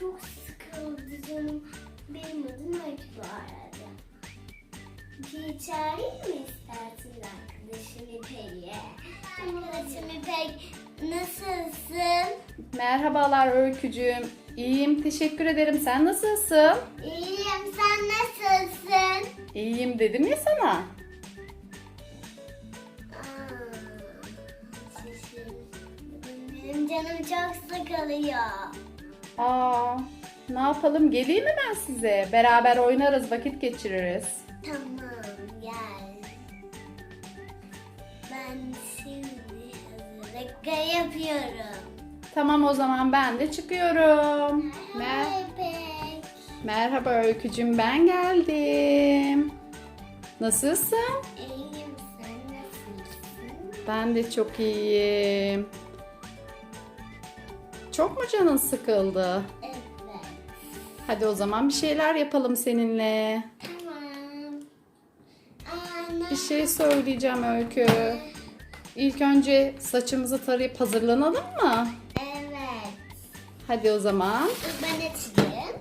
çok sıkıldı canım. Benim adım Öykü bu arada. Bir çağırayım mı istersin arkadaşım İpek'i? Arkadaşım İpek nasılsın? Merhabalar Öykücüğüm. İyiyim, teşekkür ederim. Sen nasılsın? İyiyim sen nasılsın? İyiyim dedim ya sana. Benim canım çok sıkılıyor. Aa, ne yapalım? Geleyim mi ben size? Beraber oynarız, vakit geçiririz. Tamam gel. Ben şimdi hazırlık yapıyorum. Tamam o zaman ben de çıkıyorum. Mer- Merhaba İpek. Merhaba Öykücüğüm, ben geldim. Nasılsın? İyiyim sen nasılsın? Ben de çok iyiyim. Çok mu canın sıkıldı? Evet. Hadi o zaman bir şeyler yapalım seninle. Tamam. Ana. Bir şey söyleyeceğim Öykü. İlk önce saçımızı tarayıp hazırlanalım mı? Evet. Hadi o zaman. Ben açayım.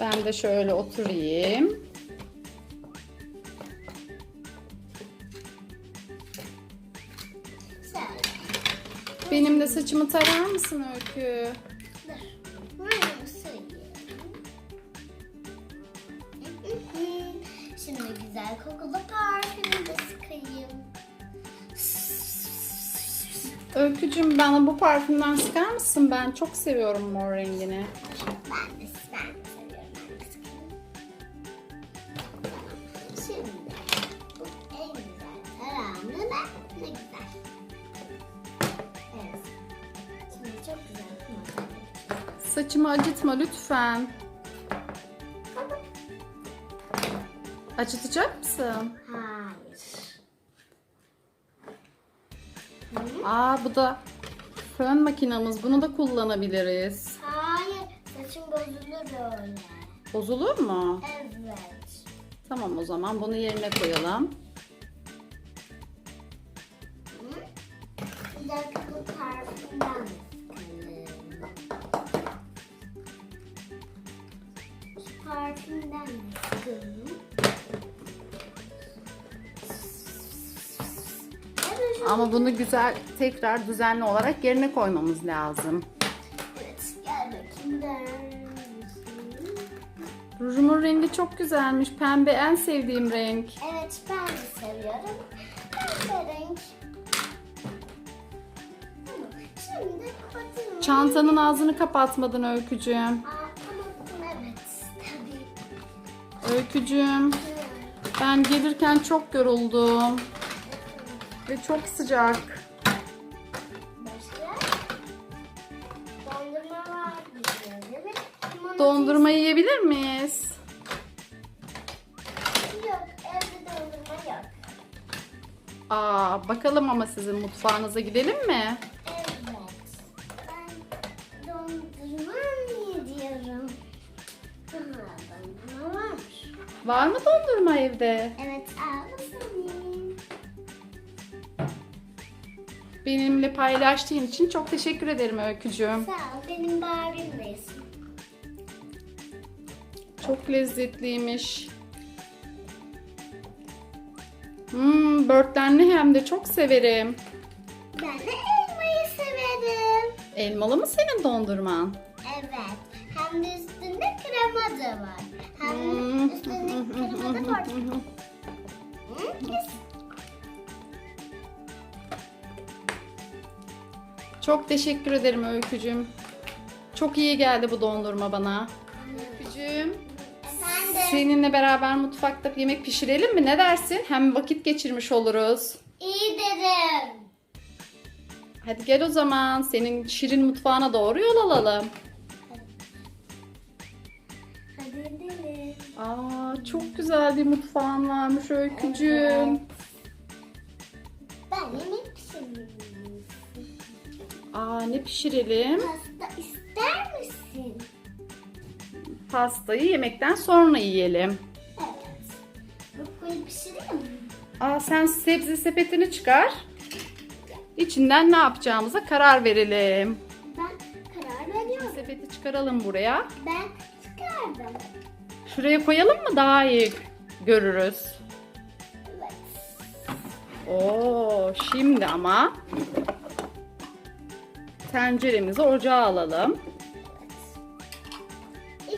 Ben de şöyle oturayım. Benim de saçımı tarar mısın Öykü? Şimdi güzel kokulu parfümü de sıkayım. Öykücüğüm bana bu parfümden sıkar mısın? Ben çok seviyorum mor rengini. Ben de Saçımı acıtma lütfen. Acıtacak mısın? Hayır. Aa bu da fön makinamız. Bunu da kullanabiliriz. Hayır. Saçım bozulur öyle. Bozulur mu? Evet. Tamam o zaman bunu yerine koyalım. Ama bunu güzel tekrar düzenli olarak yerine koymamız lazım. Evet, gel bakayım? Rujumun rengi çok güzelmiş. Pembe en sevdiğim renk. Evet, ben de seviyorum. Pembe renk. Şimdi kapatayım. Çantanın ağzını kapatmadın Öykücüğüm. Aa, tamam, evet. Tabii. Öykücüğüm ben gelirken çok yoruldum. Ve çok sıcak. Başka? Dondurma var biliyor değil mi? Limonata Dondurma yiyebilir miyiz? Yok, evde dondurma yok. Aa, bakalım ama sizin mutfağınıza gidelim mi? Evet. Ben dondurma niye diyorum? Dondurma varmış. Var mı dondurma evde? Evet, Benimle paylaştığın için çok teşekkür ederim Öykücüğüm. Sağ ol, benim Barbie'mdeyiz. Çok lezzetliymiş. Hmm, börtlenli hem de çok severim. Ben de elmayı severim. Elmalı mı senin dondurman? Evet. Hem de üstünde krema da var. Hem Hmm. üstünde krema da var. Hı, Çok teşekkür ederim Öykücüğüm. Çok iyi geldi bu dondurma bana. Öykücüğüm, seninle beraber mutfakta yemek pişirelim mi? Ne dersin? Hem vakit geçirmiş oluruz. İyi dedim. Hadi gel o zaman. Senin şirin mutfağına doğru yol alalım. Hadi edelim. Aa, çok güzel bir mutfağın varmış Öykücüğüm. Ben yemek pişiririm. Aa, ne pişirelim? Pasta ister misin? Pastayı yemekten sonra yiyelim. Evet. Brokoli pişireyim mi? Aa, sen sebze sepetini çıkar. içinden ne yapacağımıza karar verelim. Ben karar veriyorum. Sepeti çıkaralım buraya. Ben çıkardım. Şuraya koyalım mı daha iyi görürüz. Evet. Oo, şimdi ama tenceremizi ocağa alalım.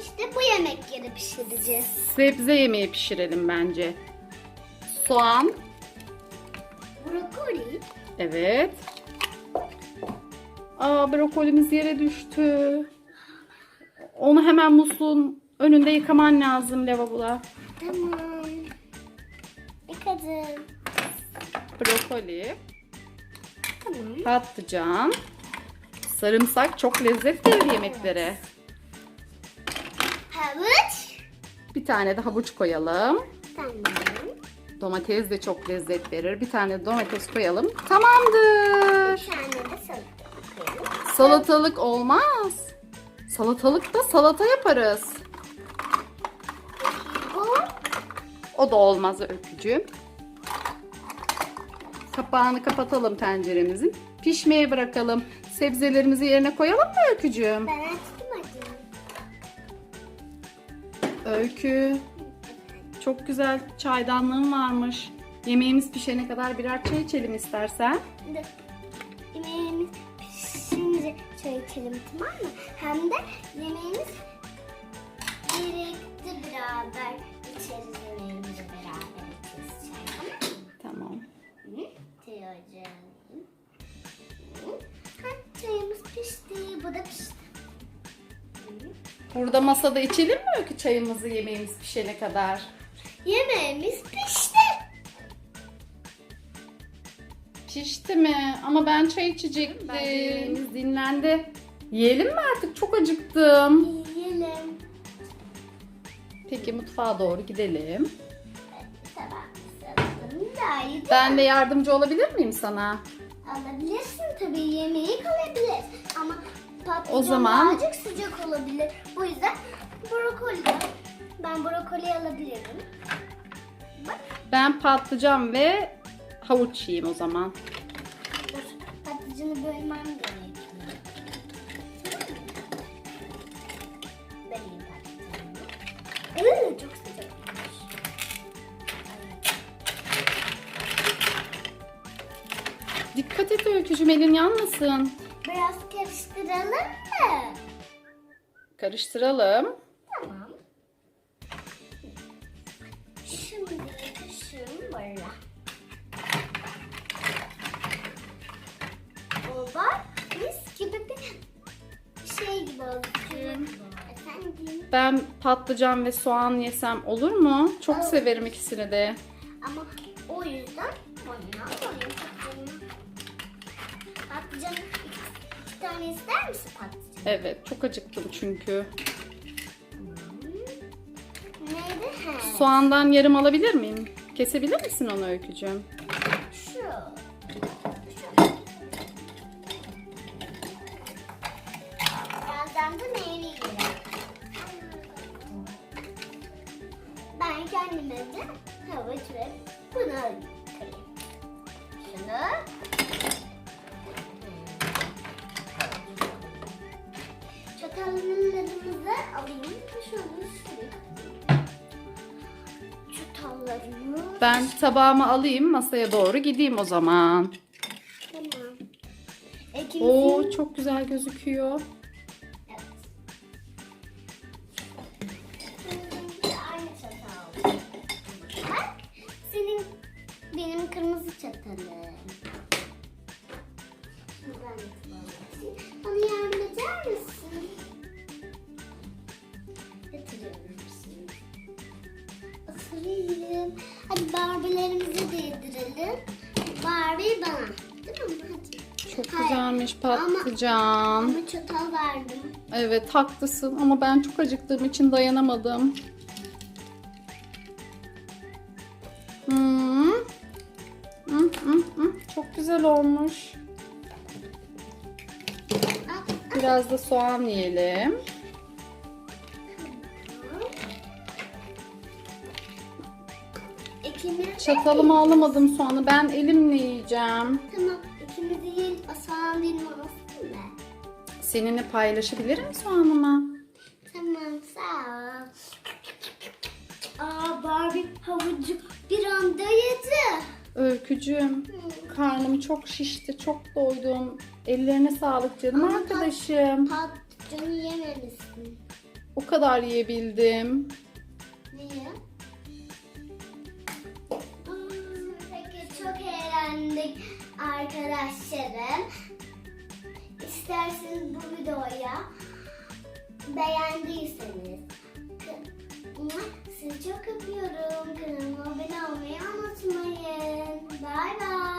İşte bu yemekleri pişireceğiz. Sebze yemeği pişirelim bence. Soğan, Brokoli. evet. Aa, brokolimiz yere düştü. Onu hemen musluğun önünde yıkaman lazım lavaboda. Tamam. Yıkadım. Brokoli, Tamam. patlıcan, sarımsak çok lezzet verir yemeklere. Havuç. Bir tane de havuç koyalım. Tamam. Domates de çok lezzet verir. Bir tane de domates koyalım. Tamamdır. Bir tane de salata koyalım. Salatalık olmaz. Salatalıkta salata yaparız. Bu O da olmaz öykücüğüm. Kapağını kapatalım tenceremizin. Pişmeye bırakalım. Sebzelerimizi yerine koyalım mı öykücüğüm? ben açtım acı. Öykü. Çok güzel çaydanlığın varmış. Yemeğimiz pişene kadar birer çay içelim istersen. Dur. Yemeğimiz pişince çay içelim tamam mı? Hem de yemeğimiz birlikte beraber Burada masada içelim mi öykü çayımızı yemeğimiz pişene kadar? Yemeğimiz pişti. Pişti mi? Ama ben çay içecektim. Bence yemeğimiz dinlendi. Yiyelim mi artık? Çok acıktım. Yiyelim. Peki mutfağa doğru gidelim. Ben de yardımcı olabilir miyim sana? Alabilirsin tabii yemeği kalabilir. Ama patlıcan O zaman- birazcık sıcak olabilir. Bu yüzden brokoli ben brokoli alabilirim. Bak Ben patlıcan ve havuç yiyeyim o zaman. dur patlıcanı bölmem gerekiyor. Böleyim patlıcanı. Iı, çok sıcakmış. Dikkat et öykücüm elin yanmasın. Biraz karıştıralım mı? Karıştıralım. Tamam. Şimdi kışın böyle. O bak mis gibi bir şey gibi oldu. Efendim Ben patlıcan ve soğan yesem olur mu? Çok Olur. severim ikisini de. ama o yüzden ondan patlıcanı. Tane ister misin patlıcan? Evet çok acıktım çünkü. Neydi? He. Soğandan yarım alabilir miyim? Kesebilir misin onu öykücüğüm? Şu. Şu. Birazdan da meyve yiyelim. Ben kendime de havuç ve Çatallarımı. Ben tabağımı alayım masaya doğru gideyim o zaman. Tamam. Oo çok güzel gözüküyor. Benim kırmızı çatalım. Bana yardım eder misin? Isırayım. Hadi Barbie'lerimizi de yedirelim. Barbie bana. Değil mi? Hadi. Çok Hayır. güzelmiş Ama- patlıcan. Ama çatal verdim. Evet haklısın ama ben çok acıktığım için dayanamadım. Hmm. Hmm, hmm, hmm. Çok güzel olmuş. Biraz da soğan yiyelim. Çatalımı alamadım soğanı. Ben elimle yiyeceğim. Tamam ikimiz. O soğan olsun mu? Seninle paylaşabilirim soğanımı. Tamam sağ ol. Aa Barbie havucu bir anda yedi. Öykücüğüm, karnım çok şişti, çok doydum. Ellerine sağlık canım Ama arkadaşım. Patlıcanı yememişsin. O kadar yiyebildim. Niye? Eğlendik arkadaşlarım. İsterseniz bu videoya beğendiyseniz sizi çok öpüyorum. Kanalıma abone olmayı unutmayın. Bay bay.